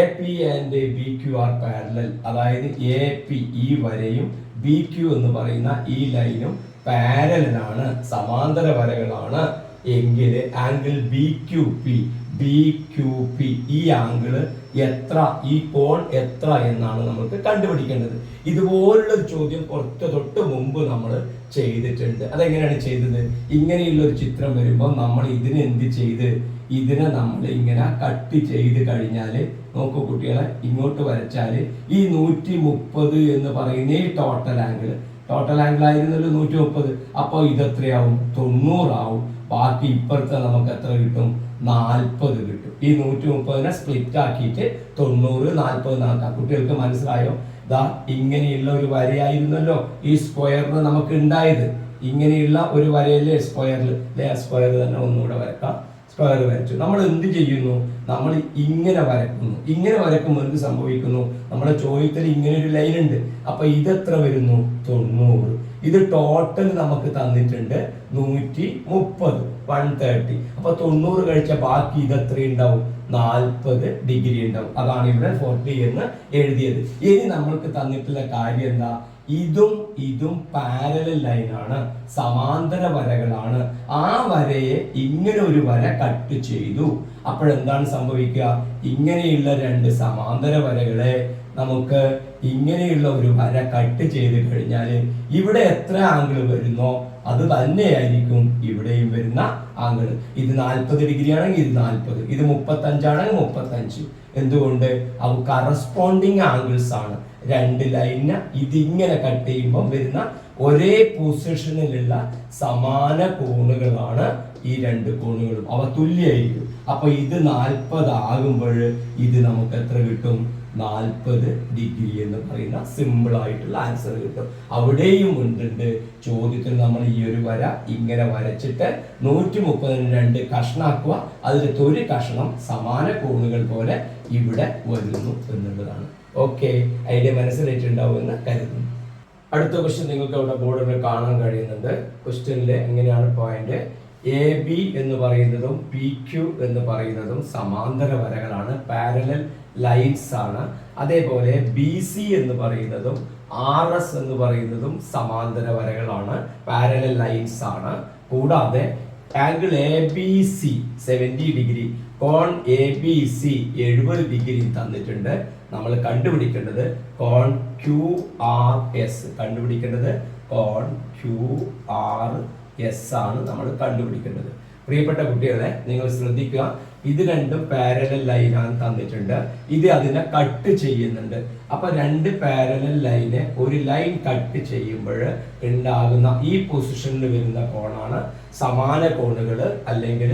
A P and B Q R parallel അതായത് എ പി ഈ വരയും ബി ക്യു എന്ന് പറയുന്ന ഈ ലൈനും പാരലാണ് സമാന്തര വരകളാണ്. എങ്കിൽ angle B Q P B P ഈ ആംഗിൾ എത്ര ഈ കോൺ എത്ര എന്നാണ് നമുക്ക് കണ്ടുപിടിക്കേണ്ടത്. ഇതുപോലുള്ള ചോദ്യം കുറച്ച് തൊട്ട് മുമ്പ് നമ്മൾ ചെയ്തിട്ടുണ്ട്. അതെങ്ങനെയാണ് ചെയ്തത്? ഇങ്ങനെയുള്ള ഒരു ചിത്രം വരുമ്പോൾ നമ്മൾ ഇതിനെന്ത് ചെയ്ത്? ഇതിനെ നമ്മൾ ഇങ്ങനെ കട്ട് ചെയ്ത് കഴിഞ്ഞാൽ നോക്കൂ കുട്ടികളെ ഇങ്ങോട്ട് വരച്ചാൽ ഈ നൂറ്റി മുപ്പത് എന്ന് പറയുന്ന ഈ ടോട്ടൽ ആംഗിൾ ടോട്ടൽ ആംഗിൾ ആയിരുന്നല്ലോ നൂറ്റി മുപ്പത് അപ്പോൾ ഇതെത്രയാവും? തൊണ്ണൂറാവും. ബാക്കി ഇപ്പുറത്തെ നമുക്ക് എത്ര കിട്ടും? നാൽപ്പത് കിട്ടും. ഈ നൂറ്റി മുപ്പതിനെ സ്പ്ലിറ്റ് ആക്കിയിട്ട് തൊണ്ണൂറ് നാൽപ്പത് നാൽക്കാം കുട്ടികൾക്ക് മനസ്സിലായോ? ദാ ഇങ്ങനെയുള്ള ഒരു വരയായിരുന്നല്ലോ ഈ സ്ക്വയറിന് നമുക്ക് ഉണ്ടായത്. ഇങ്ങനെയുള്ള ഒരു വരയല്ലേ സ്ക്വയറിൽ ആ സ്ക്വയർ തന്നെ ഒന്നുകൂടെ വരക്കാം. സ്ക്വയർ വരച്ചു. നമ്മൾ എന്ത് ചെയ്യുന്നു? നമ്മൾ ഇങ്ങനെ വരക്കുന്നു. ഇങ്ങനെ വരക്കുമ്പോൾ എന്ത് സംഭവിക്കുന്നു? നമ്മുടെ ചോദ്യത്തിൽ ഇങ്ങനെ ഒരു ലൈൻ ഉണ്ട്. അപ്പൊ ഇതെത്ര വരുന്നു? തൊണ്ണൂറ്. ഇത് ടോട്ടൽ നമുക്ക് തന്നിട്ടുണ്ട് നൂറ്റി മുപ്പത് വൺ തേർട്ടി അപ്പൊ തൊണ്ണൂറ് കഴിച്ച ബാക്കി ഇത് ഉണ്ടാവും? നാൽപ്പത് ഡിഗ്രി ഉണ്ടാവും. അതാണ് ഇവിടെ ഫോർട്ടി എന്ന് എഴുതിയത്. ഇനി നമ്മൾക്ക് തന്നിട്ടുള്ള കാര്യം എന്താ? ഇതും ഇതും പാരലൽ ലൈനാണ് സമാന്തര വരകളാണ്. ആ വരയെ ഇങ്ങനെ ഒരു വര കട്ട് ചെയ്തു. അപ്പോഴെന്താണ് സംഭവിക്കുക? ഇങ്ങനെയുള്ള രണ്ട് സമാന്തര വരകളെ നമുക്ക് ഇങ്ങനെയുള്ള ഒരു വര കട്ട് ചെയ്ത് കഴിഞ്ഞാൽ ഇവിടെ എത്ര ആംഗിൾ വരുന്നോ അത് തന്നെയായിരിക്കും ഇവിടെയും വരുന്ന ആംഗിൾ ഇത് നാൽപ്പത് ഡിഗ്രി ആണെങ്കിൽ ഇത് നാൽപ്പത് ഇത് മുപ്പത്തഞ്ചാണെങ്കിൽ മുപ്പത്തഞ്ച്. എന്തുകൊണ്ട്? അവ കറസ്പോണ്ടിങ് ആംഗിൾസ് ആണ്. രണ്ട് ലൈന് ഇതിങ്ങനെ കട്ട് ചെയ്യുമ്പോൾ വരുന്ന ഒരേ പൊസിഷനിലുള്ള സമാന കോണുകളാണ് ഈ രണ്ട് കോണുകളും. അവ തുല്യമായിരിക്കും അപ്പൊ ഇത് നാൽപ്പത് ആകുമ്പോൾ ഇത് നമുക്ക് എത്ര കിട്ടും? നാൽപ്പത് ഡിഗ്രി എന്ന് പറയുന്ന സിമ്പിൾ ആയിട്ടുള്ള ആൻസർ കിട്ടും. അവിടെയും ഉണ്ടുണ്ട്. ചോദ്യത്തിൽ നമ്മൾ ഈ ഒരു വര ഇങ്ങനെ വരച്ചിട്ട് നൂറ്റി മുപ്പതിന് രണ്ട് കഷ്ണാക്കുക. അതിൽ ഒരു കഷ്ണം സമാന കോണുകൾ പോലെ ഇവിടെ വരുന്നു എന്നുള്ളതാണ്. ഓക്കെ ഐഡിയ മനസ്സിലായിട്ടുണ്ടാവുമെന്ന് കരുതുന്നു. അടുത്ത ക്വസ്റ്റ്യൻ നിങ്ങൾക്ക് അവിടെ ബോർഡിൽ കാണാൻ കഴിയുന്നുണ്ട്. ക്വസ്റ്റ്യനിൽ എങ്ങനെയാണ് പോയിന്റ് എ ബി എന്ന് പറയുന്നതും പി ക്യു എന്ന് പറയുന്നതും സമാന്തര വരകളാണ്. പാരലൽ ലൈൻസ് ആണ്. അതേപോലെ ബി സി എന്ന് പറയുന്നതും ആർ എസ് എന്ന് പറയുന്നതും സമാന്തര വരകളാണ്. പാരലൽ ലൈൻസ് ആണ്. കൂടാതെ angle A B C seventy degree cone A B C എഴുപത് ഡിഗ്രി തന്നിട്ടുണ്ട്. നമ്മൾ കണ്ടുപിടിക്കേണ്ടത് കോൺ ക്യു ആർ എസ് കണ്ടുപിടിക്കേണ്ടത് കോൺ ക്യു ആർ എസ് ആണ് നമ്മൾ കണ്ടുപിടിക്കേണ്ടത്. പ്രിയപ്പെട്ട കുട്ടികളെ നിങ്ങൾ ശ്രദ്ധിക്കുക. ഇത് രണ്ടും പാരലൽ ലൈനാണ് തന്നിട്ടുണ്ട്. ഇത് അതിനെ കട്ട് ചെയ്യുന്നുണ്ട്. അപ്പൊ രണ്ട് പാരലൽ ലൈനെ ഒരു ലൈൻ കട്ട് ചെയ്യുമ്പോൾ ഉണ്ടാകുന്ന ഈ പൊസിഷനിൽ വരുന്ന കോണാണ് സമാന കോണുകൾ അല്ലെങ്കിൽ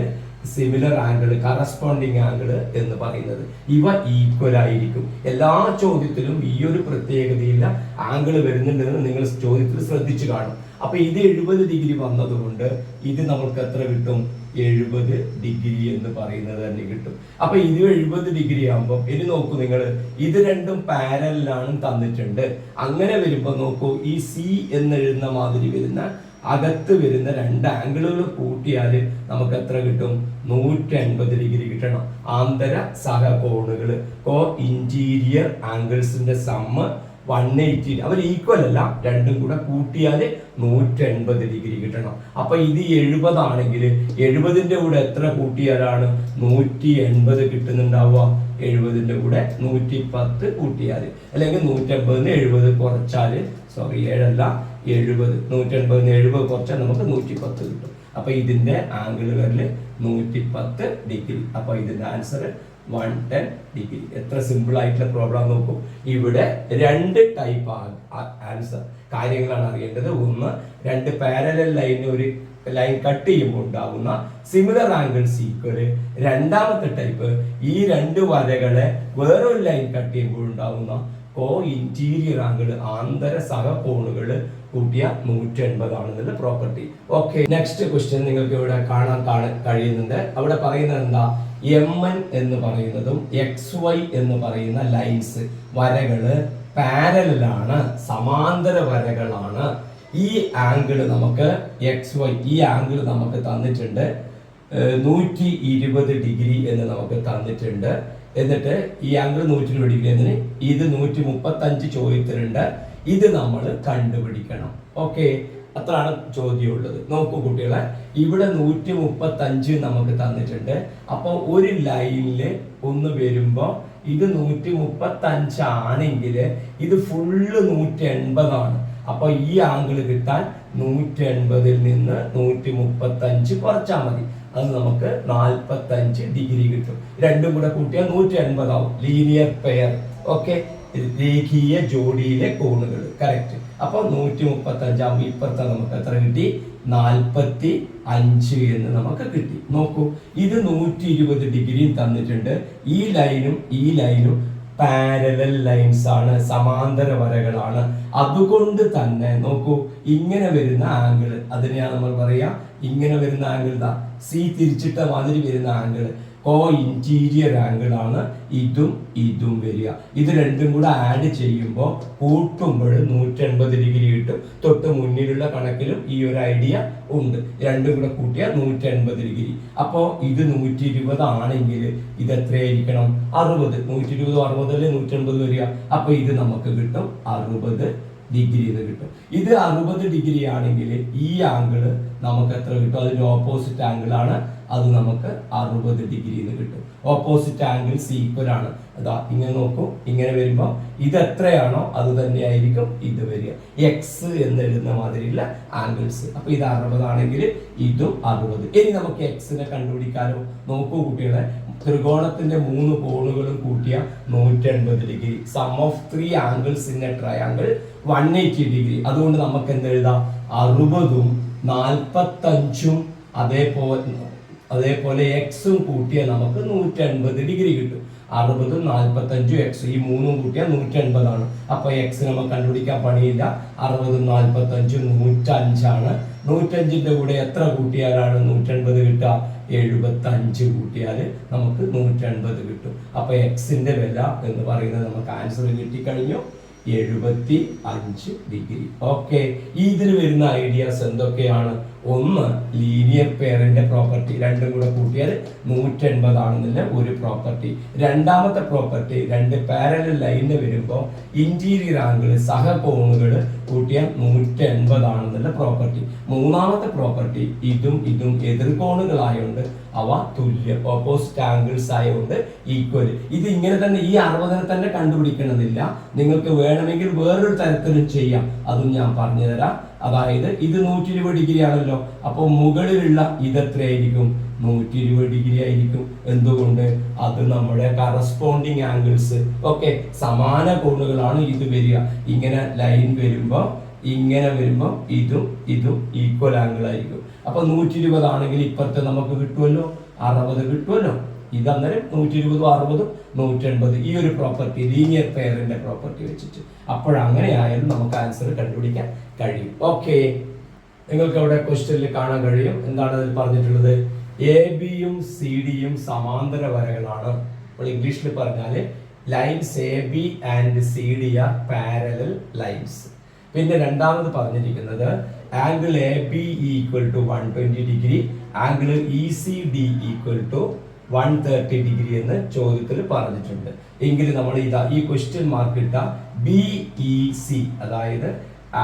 സിമിലർ ആംഗിൾ കറസ്പോണ്ടിങ് ആംഗിൾ എന്ന് പറയുന്നത്. ഇവ ഈക്വൽ ആയിരിക്കും. എല്ലാ ചോദ്യത്തിലും ഈ ഒരു പ്രത്യേകതയില്ല ആംഗിൾ വരുന്നുണ്ടെന്ന് നിങ്ങൾ ചോദ്യത്തിൽ ശ്രദ്ധിച്ചു കാണും. അപ്പൊ ഇത് എഴുപത് ഡിഗ്രി വന്നതുകൊണ്ട് ഇത് നമുക്ക് എത്ര കിട്ടും? എഴുപത് ഡിഗ്രി എന്ന് പറയുന്നത് തന്നെ കിട്ടും. അപ്പൊ ഇത് എഴുപത് ഡിഗ്രി ആകുമ്പോൾ ഇനി നോക്കൂ നിങ്ങൾ ഇത് രണ്ടും പാരലാണ് തന്നിട്ടുണ്ട്. അങ്ങനെ വരുമ്പോൾ നോക്കൂ ഈ സി എന്നെഴുതുന്ന മാതിരി വരുന്ന അകത്ത് വരുന്ന രണ്ട് ആംഗിളുകൾ കൂട്ടിയാൽ നമുക്ക് എത്ര കിട്ടും? നൂറ്റി അൻപത് ഡിഗ്രി കിട്ടണം. ആന്തര സഹകോണുകൾ കോ ഇന്റീരിയർ ആംഗിൾസിന്റെ സമ്മ് വൺ എയ്റ്റി അവർ ഈക്വൽ അല്ല രണ്ടും കൂടെ കൂട്ടിയാൽ നൂറ്റി എൺപത് ഡിഗ്രി കിട്ടണം. അപ്പൊ ഇത് എഴുപതാണെങ്കിൽ എഴുപതിന്റെ കൂടെ എത്ര കൂട്ടിയാലാണ് നൂറ്റി എൺപത് കിട്ടുന്നുണ്ടാവുക? എഴുപതിന്റെ കൂടെ നൂറ്റി പത്ത് കൂട്ടിയാൽ. അല്ലെങ്കിൽ നൂറ്റി അമ്പതിന് എഴുപത് കുറച്ചാൽ സോറി ഏഴല്ല എഴുപത്. നൂറ്റി എൺപതിന് എഴുപത് കുറച്ചാൽ നമുക്ക് നൂറ്റി പത്ത് കിട്ടും. അപ്പൊ ഇതിന്റെ ആംഗിൾ നൂറ്റി പത്ത് ഡിഗ്രി അപ്പോൾ ഇതിന്റെ ആൻസർ വൺ ടെൻ ഡിഗ്രി എത്ര സിമ്പിൾ ആയിട്ടുള്ള പ്രോബ്ലം നോക്കും. ഇവിടെ രണ്ട് ടൈപ്പ് ആൻസർ കാര്യങ്ങളാണ് അറിയേണ്ടത്. ഒന്ന് രണ്ട് പാരലൽ ലൈന് ഒരു ലൈൻ കട്ട് ചെയ്യുമ്പോൾ ഉണ്ടാകുന്ന സിമിലർ ആംഗിൾ ഈക്വൽ രണ്ടാമത്തെ ടൈപ്പ് ഈ രണ്ട് വരകളെ വേറൊരു ലൈൻ കട്ട് ചെയ്യുമ്പോൾ ഉണ്ടാകുന്ന കോ ഇന്റീരിയർ ആംഗിൾ ആന്തര സഹകോണുകൾ കൂട്ടിയ നൂറ്റി എൺപതാണെന്നുള്ള പ്രോപ്പർട്ടി ഓക്കെ നെക്സ്റ്റ് ക്വസ്റ്റ്യൻ നിങ്ങൾക്ക് ഇവിടെ കാണാൻ കഴിയുന്നുണ്ട്. അവിടെ പറയുന്നത് എന്താ? എം എൻ എന്ന് പറയുന്നതും എക്സ് വൈ എന്ന് പറയുന്ന ലൈൻസ് വരകൾ പാരലാണ് സമാന്തര വരകളാണ് ഈ ആംഗിൾ നമുക്ക് എക്സ് വൈ ഈ ആംഗിൾ നമുക്ക് തന്നിട്ടുണ്ട്. നൂറ്റി ഇരുപത് ഡിഗ്രി എന്ന് നമുക്ക് തന്നിട്ടുണ്ട്. എന്നിട്ട് ഈ ആംഗിൾ നൂറ്റി ഇരുപത് ഡിഗ്രി എന്നതിന് ഇത് നൂറ്റി മുപ്പത്തഞ്ച് ചോദ്യത്തിലുണ്ട് ഇത് നമ്മൾ കണ്ടുപിടിക്കണം. ഓക്കെ? അത്രയാണ് ചോദ്യമുള്ളത്. നോക്കൂ കുട്ടികളെ ഇവിടെ നൂറ്റി മുപ്പത്തഞ്ച് നമുക്ക് തന്നിട്ടുണ്ട്. അപ്പോൾ ഒരു ലൈനിൽ ഒന്ന് വരുമ്പോൾ ഇത് നൂറ്റി മുപ്പത്തഞ്ച് ആണെങ്കിൽ ഇത് ഫുള്ള് നൂറ്റി എൺപതാണ് അപ്പോൾ ഈ ആംഗിൾ കിട്ടാൻ നൂറ്റി എൺപതിൽ നിന്ന് നൂറ്റി മുപ്പത്തഞ്ച് കുറച്ചാൽ മതി. അത് നമുക്ക് നാൽപ്പത്തഞ്ച് ഡിഗ്രി കിട്ടും. രണ്ടും കൂടെ കൂട്ടിയാൽ നൂറ്റി എൺപതാവും ലീനിയർ പെയർ. ഓക്കെ? രേഖീയ ജോഡിയിലെ കോണുകൾ കറക്റ്റ്. അപ്പോൾ നൂറ്റി മുപ്പത്തി അഞ്ചാകുമ്പോൾ ഇപ്പുറത്തെ നമുക്ക് എത്ര കിട്ടി? നാൽപ്പത്തി അഞ്ച് എന്ന് നമുക്ക് കിട്ടി. നോക്കൂ ഇത് നൂറ്റി ഇരുപത് ഡിഗ്രിയും തന്നിട്ടുണ്ട്. ഈ ലൈനും ഈ ലൈനും പാരലൽ ലൈൻസ് ആണ് സമാന്തര വരകളാണ്. അതുകൊണ്ട് തന്നെ നോക്കൂ ഇങ്ങനെ വരുന്ന ആംഗിൾ അതിനെയാണ് നമ്മൾ പറയാ? ഇങ്ങനെ വരുന്ന ആംഗിൾ ദാ സി തിരിച്ചിട്ട മാതിരി വരുന്ന ആംഗിൾ കോ ഇന്റീരിയർ ആംഗിൾ ആണ് ഇതും ഇതും വരിക. ഇത് രണ്ടും കൂടെ ആഡ് ചെയ്യുമ്പോൾ കൂട്ടുമ്പോൾ നൂറ്റി എൺപത് ഡിഗ്രി കിട്ടും. തൊട്ട് മുന്നിലുള്ള കണക്കിലും ഈ ഒരു ഐഡിയ ഉണ്ട്. രണ്ടും കൂടെ കൂട്ടിയാൽ നൂറ്റി എൺപത് ഡിഗ്രി അപ്പോൾ ഇത് നൂറ്റി ഇരുപത് ആണെങ്കിൽ ഇത് എത്രയായിരിക്കണം? അറുപത്. നൂറ്റി ഇരുപത് അറുപതല്ലേ നൂറ്റി എൺപത് വരിക? അപ്പൊ ഇത് നമുക്ക് കിട്ടും അറുപത് ഡിഗ്രി എന്ന് കിട്ടും. ഇത് അറുപത് ഡിഗ്രി ആണെങ്കിൽ ഈ ആംഗിൾ നമുക്ക് എത്ര കിട്ടും? അതിന്റെ ഓപ്പോസിറ്റ് ആംഗിൾ ആണ് അത് നമുക്ക് അറുപത് ഡിഗ്രി എന്ന് കിട്ടും. ഓപ്പോസിറ്റ് ആംഗിൾ സീപ്പർ ആണ്. അതാ ഇങ്ങനെ നോക്കൂ ഇങ്ങനെ വരുമ്പോൾ ഇത് എത്രയാണോ അത് തന്നെയായിരിക്കും ഇത് വരിക. എക്സ് എന്ന് എഴുതുന്ന മാതിരിയുള്ള ആംഗിൾസ് അപ്പൊ ഇത് അറുപതാണെങ്കിൽ ഇതും അറുപത് ഇനി നമുക്ക് എക്സിനെ കണ്ടുപിടിക്കാനോ നോക്കൂ കുട്ടികളെ ത്രികോണത്തിന്റെ മൂന്ന് കോണുകളും കൂട്ടിയ നൂറ്റി എൺപത് degree sum of three angles in a triangle one eighty degree അതുകൊണ്ട് നമുക്ക് എന്ത് എഴുതാം അറുപതും നാൽപ്പത്തഞ്ചും അതേപോലെ അതേപോലെ എക്സും കൂട്ടിയാൽ നമുക്ക് നൂറ്റി അൻപത് ഡിഗ്രി കിട്ടും. അറുപതും നാൽപ്പത്തഞ്ചും എക്സ് ഈ മൂന്നും കൂട്ടിയാൽ നൂറ്റി അൻപതാണ് അപ്പോൾ എക്സ് നമുക്ക് കണ്ടുപിടിക്കാൻ പണിയില്ല. അറുപതും നാൽപ്പത്തഞ്ചും നൂറ്റഞ്ചാണ്. നൂറ്റഞ്ചിന്റെ കൂടെ എത്ര കൂട്ടിയാലാണ് നൂറ്റൻപത് കിട്ടുക? എഴുപത്തി അഞ്ച് കൂട്ടിയാൽ നമുക്ക് നൂറ്റൻപത് കിട്ടും. അപ്പോൾ എക്സിന്റെ വില എന്ന് പറയുന്നത് നമുക്ക് ആൻസർ കിട്ടിക്കഴിഞ്ഞു. എഴുപത്തി അഞ്ച് ഡിഗ്രി. ഓക്കെ. ഇതിൽ വരുന്ന ഐഡിയാസ് എന്തൊക്കെയാണ്? ഒന്ന് ലീനിയർ പെയറിന്റെ പ്രോപ്പർട്ടി രണ്ടും കൂടെ കൂട്ടിയാൽ നൂറ്റെൺപതാണെന്നുള്ള ഒരു പ്രോപ്പർട്ടി. രണ്ടാമത്തെ പ്രോപ്പർട്ടി രണ്ട് പാരലൽ ലൈനിന് വരുമ്പോൾ ഇന്റീരിയർ ആംഗിൾ സഹകോണുകൾ കൂട്ടിയാൽ നൂറ്റെൺപതാണെന്നുള്ള പ്രോപ്പർട്ടി. മൂന്നാമത്തെ പ്രോപ്പർട്ടി ഇതും ഇതും എതിർകോണുകളായതുകൊണ്ട് അവ തുല്യ ഓപ്പോസിറ്റ് ആംഗിൾസ് ആയതുകൊണ്ട് ഈക്വൽ ഇത് ഇങ്ങനെ തന്നെ ഈ അറുപതിനെ തന്നെ കണ്ടുപിടിക്കണമെന്നില്ല. നിങ്ങൾക്ക് വേണമെങ്കിൽ വേറൊരു തരത്തിലും ചെയ്യാം. അതും ഞാൻ പറഞ്ഞുതരാം. അതായത് ഇത് നൂറ്റി ഇരുപത് ഡിഗ്രി ആണല്ലോ. അപ്പോൾ മുകളിലുള്ള ഇത് എത്രയായിരിക്കും? നൂറ്റി ഇരുപത് ഡിഗ്രി ആയിരിക്കും. എന്തുകൊണ്ട്? അത് നമ്മുടെ കറസ്പോണ്ടിങ് ആംഗിൾസ് ഓക്കെ സമാന കോണുകളാണ് ഇത് വരിക. ഇങ്ങനെ ലൈൻ വരുമ്പോൾ ഇങ്ങനെ വരുമ്പോൾ ഇതും ഇതും ഈക്വൽ ആംഗിൾ ആയിരിക്കും. അപ്പൊ നൂറ്റി ഇരുപത് ആണെങ്കിൽ ഇപ്പുറത്തെ നമുക്ക് കിട്ടുമല്ലോ അറുപത് കിട്ടുമല്ലോ ഇത് അന്നേരം നൂറ്റി ഇരുപതും അറുപതും നൂറ്റി എൺപത് ഈ ഒരു പ്രോപ്പർട്ടി ലീനിയർ പെയറിന്റെ പ്രോപ്പർട്ടി വെച്ചിട്ട്. അപ്പോഴങ്ങനെ ആയാലും നമുക്ക് ആൻസർ കണ്ടുപിടിക്കാൻ കഴിയും. ഓക്കെ നിങ്ങൾക്ക് അവിടെ ക്വസ്റ്റ്യനിൽ കാണാൻ കഴിയും. എന്താണ് അതിൽ പറഞ്ഞിട്ടുള്ളത്? എ ബിയും സി ഡിയും സമാന്തര വരകളാണ്. അപ്പോൾ ഇംഗ്ലീഷിൽ പറഞ്ഞാൽ lines A B and C D are parallel lines പിന്നെ രണ്ടാമത് പറഞ്ഞിരിക്കുന്നത് angle A B equal to one twenty degree angle E C D equal to one thirty degree എന്ന് ചോദ്യത്തിൽ പറഞ്ഞിട്ടുണ്ട്. എങ്കിൽ നമ്മൾ ഇതാ ഈ ക്വസ്റ്റ്യൻ മാർക്ക് ഇട്ട ബി ഇ സി അതായത്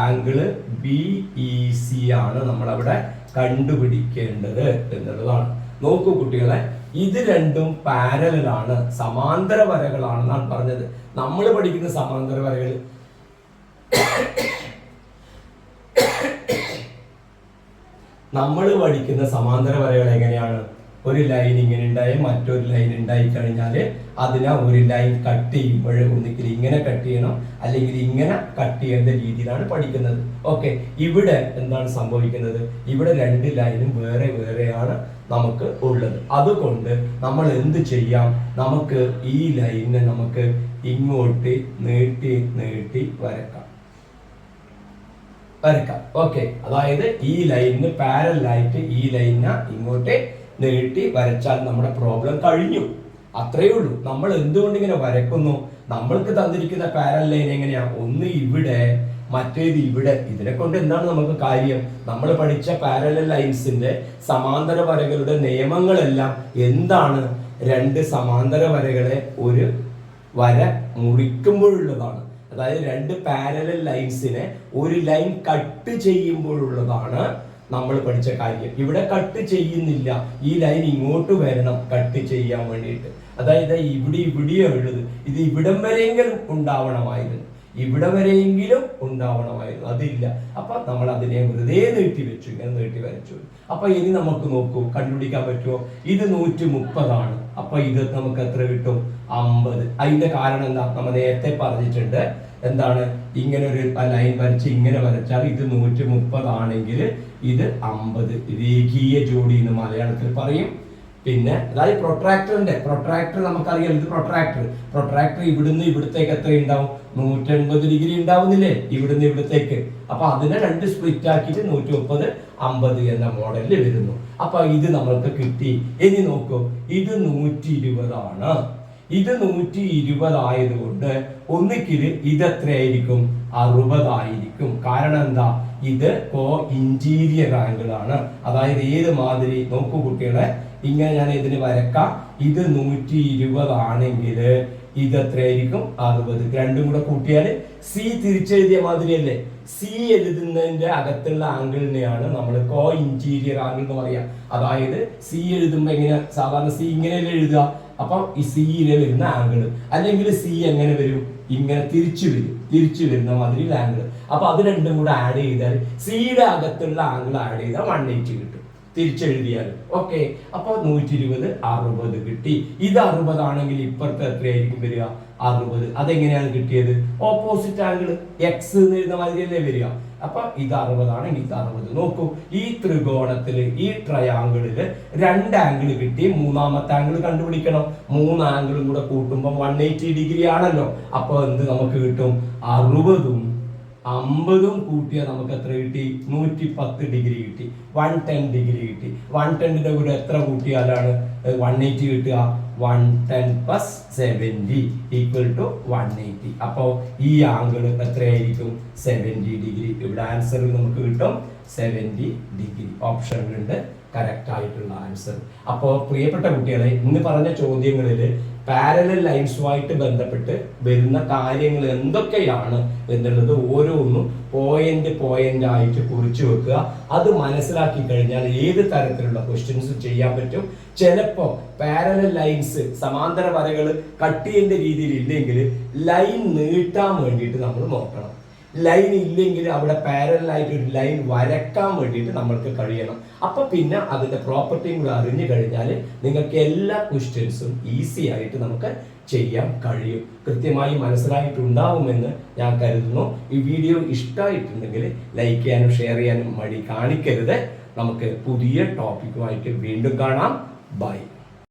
ആംഗിൾ ബി ഇ സി ആണ് നമ്മൾ അവിടെ കണ്ടുപിടിക്കേണ്ടത് എന്നുള്ളതാണ്. നോക്കൂ കുട്ടികളെ ഇത് രണ്ടും പാരലാണ് സമാന്തര വരകളാണെന്നാണ് പറഞ്ഞത്. നമ്മൾ പഠിക്കുന്ന സമാന്തര വരകൾ നമ്മൾ പഠിക്കുന്ന സമാന്തര വരകൾ എങ്ങനെയാണ്? ഒരു ലൈൻ ഇങ്ങനെ ഉണ്ടായി മറ്റൊരു ലൈൻ ഉണ്ടായി കഴിഞ്ഞാൽ അതിനെ ഒരു ലൈൻ കട്ട് ചെയ്യുമ്പോൾ ഒന്നിക്കൽ ഇങ്ങനെ കട്ട് ചെയ്യണം അല്ലെങ്കിൽ ഇങ്ങനെ കട്ട് ചെയ്യേണ്ട രീതിയിലാണ് പഠിക്കുന്നത്. ഓക്കെ ഇവിടെ എന്താണ് സംഭവിക്കുന്നത്? ഇവിടെ രണ്ട് ലൈനും വേറെ വേറെയാണ് നമുക്ക് ഉള്ളത്. അതുകൊണ്ട് നമ്മൾ എന്ത് ചെയ്യാം? നമുക്ക് ഈ ലൈനിനെ നമുക്ക് ഇങ്ങോട്ട് നീട്ടി നീട്ടി വരക്കാം. വരക്കാം. ഓക്കെ അതായത് ഈ ലൈനിന് പാരലായിട്ട് ഈ ലൈന ഇങ്ങോട്ട് നീട്ടി വരച്ചാൽ നമ്മുടെ പ്രോബ്ലം കഴിഞ്ഞു. അത്രയേ ഉള്ളൂ. നമ്മൾ എന്തുകൊണ്ട് ഇങ്ങനെ വരക്കുന്നു? നമ്മൾക്ക് തന്നിരിക്കുന്ന പാരൽ ലൈൻ എങ്ങനെയാ? ഒന്ന് ഇവിടെ മറ്റേത് ഇവിടെ. ഇതിനെ കൊണ്ട് എന്താണ് നമുക്ക് കാര്യം? നമ്മൾ പഠിച്ച പാരലൽ ലൈൻസിന്റെ സമാന്തര വരകളുടെ നിയമങ്ങളെല്ലാം എന്താണ്? രണ്ട് സമാന്തര വരകളെ ഒരു വര മുറിക്കുമ്പോഴുള്ളതാണ്. അതായത് രണ്ട് പാരലൽ ലൈൻസിനെ ഒരു ലൈൻ കട്ട് ചെയ്യുമ്പോഴുള്ളതാണ് നമ്മൾ പഠിച്ച കാര്യം. ഇവിടെ കട്ട് ചെയ്യുന്നില്ല. ഈ ലൈൻ ഇങ്ങോട്ട് വരണം കട്ട് ചെയ്യാൻ വേണ്ടിയിട്ട്. അതായത് ഇവിടെ ഇവിടെയോ ഉള്ളത്. ഇത് ഇവിടം വരെയെങ്കിലും ഉണ്ടാവണമായിരുന്നു. ഇവിടെ വരെയെങ്കിലും ഉണ്ടാവണമായിരുന്നു. അതില്ല. അപ്പൊ നമ്മൾ അതിനെ വെറുതെ നീട്ടി വെച്ചു ഇങ്ങനെ നീട്ടി വരച്ചു. അപ്പൊ ഇനി നമുക്ക് നോക്കൂ കണ്ടുപിടിക്കാൻ പറ്റുമോ? ഇത് നൂറ്റി മുപ്പതാണ് അപ്പൊ ഇത് നമുക്ക് എത്ര കിട്ടും? അമ്പത്. അതിന്റെ കാരണം എന്താ? നമ്മൾ നേരത്തെ പറഞ്ഞിട്ടുണ്ട്. എന്താണ്? ഇങ്ങനെ ഒരു ലൈൻ വരച്ച് ഇങ്ങനെ വരച്ചാൽ ഇത് നൂറ്റി മുപ്പതാണെങ്കിൽ ഇത് അമ്പത്. രേഖീയ ജോഡി എന്ന് മലയാളത്തിൽ പറയും. പിന്നെ അതായത് പ്രൊട്രാക്ടറിന്റെ പ്രൊട്രാക്ടർ നമുക്കറിയാം ഇത് പ്രൊട്രാക്ടർ പ്രൊട്രാക്ടർ ഇവിടുന്ന് ഇവിടത്തേക്ക് എത്ര ഉണ്ടാവും? നൂറ്റൻപത് ഡിഗ്രി ഉണ്ടാവുന്നില്ലേ? ഇവിടുന്ന് ഇവിടത്തേക്ക്. അപ്പൊ അതിനെ രണ്ട് സ്പ്ലിറ്റ് ആക്കിയിട്ട് നൂറ്റി മുപ്പത് അമ്പത് എന്ന മോഡലിൽ വരുന്നു. അപ്പൊ ഇത് നമ്മൾക്ക് കിട്ടി. ഇനി നോക്കൂ ഇത് നൂറ്റി ഇരുപതാണ് ഇത് നൂറ്റി ഇരുപതായതുകൊണ്ട് ഒന്നിക്കിൽ ഇത് എത്രയായിരിക്കും? അറുപതായിരിക്കും. കാരണം എന്താ? ഇത് കോ ആംഗിൾ ആണ്. അതായത് ഏത് മാതിരി? നോക്കൂ കുട്ടികളെ ഇങ്ങനെ ഞാൻ ഇതിന് വരക്കാം. ഇത് നൂറ്റി ഇരുപതാണെങ്കിൽ ഇത് എത്രയായിരിക്കും അറുപത്. രണ്ടും കൂടെ കൂട്ടിയാൽ സി തിരിച്ചെഴുതിയ മാതിരിയല്ലേ? സി എഴുതുന്നതിന്റെ അകത്തുള്ള ആംഗിളിനെയാണ് നമ്മൾ കോ ഇന്റീരിയർ ആംഗിൾ എന്ന് പറയാം. അതായത് സി എഴുതുമ്പോൾ എങ്ങനെ സാധാരണ സി ഇങ്ങനെയല്ലേ എഴുതുക. അപ്പൊ ഈ സിയിലെ വരുന്ന ആംഗിൾ അല്ലെങ്കിൽ സി എങ്ങനെ വരും? ഇങ്ങനെ തിരിച്ചു വരും. തിരിച്ചു വരുന്ന മാതിരി ആംഗിൾ അപ്പൊ അത് രണ്ടും കൂടെ ആഡ് ചെയ്താൽ സിയുടെ അകത്തുള്ള ആംഗിൾ ആഡ് ചെയ്താൽ വൺ എയ്റ്റി കിട്ടും. തിരിച്ചെഴുതിയാൽ. ഓക്കെ അപ്പൊ നൂറ്റി ഇരുപത് അറുപത് കിട്ടി. ഇത് അറുപതാണെങ്കിൽ ഇപ്പുറത്ത് എത്രയായിരിക്കും വരിക? അറുപത്. അതെങ്ങനെയാണ് കിട്ടിയത്? ഓപ്പോസിറ്റ് ആംഗിൾ എക്സ് എന്ന് എഴുതുന്ന മാതിരിയല്ലേ വരിക? അപ്പൊ ഇത് അറുപതാണെങ്കിൽ ഇത് അറുപത്. നോക്കൂ ഈ ത്രികോണത്തിൽ ഈ ട്രയാങ്കിളിൽ രണ്ട് ആംഗിൾ കിട്ടി. മൂന്നാമത്തെ ആംഗിൾ കണ്ടുപിടിക്കണം. മൂന്ന് ആംഗിളും കൂടെ കൂട്ടുമ്പോൾ വൺ എയ്റ്റി ഡിഗ്രി ആണല്ലോ. അപ്പൊ എന്ത് നമുക്ക് കിട്ടും? അറുപതും അമ്പതും കൂട്ടിയാൽ നമുക്ക് എത്ര കിട്ടി? നൂറ്റി പത്ത് ഡിഗ്രി കിട്ടി. വൺ ടെൻ ഡിഗ്രി കിട്ടി. വൺ ടെന്നിന്റെ കൂടെ എത്ര കൂട്ടിയാലാണ്? വൺ എയ്റ്റി കിട്ടുക. One ten plus seventy equal to one eighty. അപ്പോൾ ഈ ആംഗിൾ എത്രയായിരിക്കും? Seventy degree. ഇവിടെ ആൻസർ നമുക്ക് കിട്ടും സെവന്റി ഡിഗ്രി. ഓപ്ഷനുകളുണ്ട് കറക്റ്റ് ആയിട്ടുള്ള ആൻസർ അപ്പോൾ പ്രിയപ്പെട്ട കുട്ടികളെ ഇന്ന് പറഞ്ഞ ചോദ്യങ്ങളിൽ പാരലൽ ലൈൻസുമായിട്ട് ബന്ധപ്പെട്ട് വരുന്ന കാര്യങ്ങൾ എന്തൊക്കെയാണ് എന്നുള്ളത് ഓരോന്നും പോയിന്റ് പോയിന്റ് ആയിട്ട് കുറിച്ചു വെക്കുക. അത് മനസ്സിലാക്കി കഴിഞ്ഞാൽ ഏത് തരത്തിലുള്ള ക്വസ്റ്റ്യൻസ് ചെയ്യാൻ പറ്റും. ചിലപ്പോൾ പാരലൽ ലൈൻസ് സമാന്തര വരകൾ കട്ട് ചെയ്യേണ്ട രീതിയിൽ ഇല്ലെങ്കിൽ ലൈൻ നീട്ടാൻ വേണ്ടിയിട്ട് നമ്മൾ നോക്കണം. ലൈൻ ഇല്ലെങ്കിൽ അവിടെ പാരലായിട്ട് ഒരു ലൈൻ വരക്കാൻ വേണ്ടിയിട്ട് നമ്മൾക്ക് കഴിയണം. അപ്പൊ പിന്നെ അതിന്റെ പ്രോപ്പർട്ടിയും കൂടെ അറിഞ്ഞു കഴിഞ്ഞാൽ നിങ്ങൾക്ക് എല്ലാ ക്വസ്റ്റ്യൻസും ഈസി ആയിട്ട് നമുക്ക് ചെയ്യാൻ കഴിയും. കൃത്യമായി മനസ്സിലായിട്ടുണ്ടാവുമെന്ന് ഞാൻ കരുതുന്നു. ഈ വീഡിയോ ഇഷ്ടമായിട്ടുണ്ടെങ്കിൽ ലൈക്ക് ചെയ്യാനും ഷെയർ ചെയ്യാനും മടി കാണിക്കരുത്. നമുക്ക് പുതിയ ടോപ്പിക്കുമായിട്ട് വീണ്ടും കാണാം. ബൈ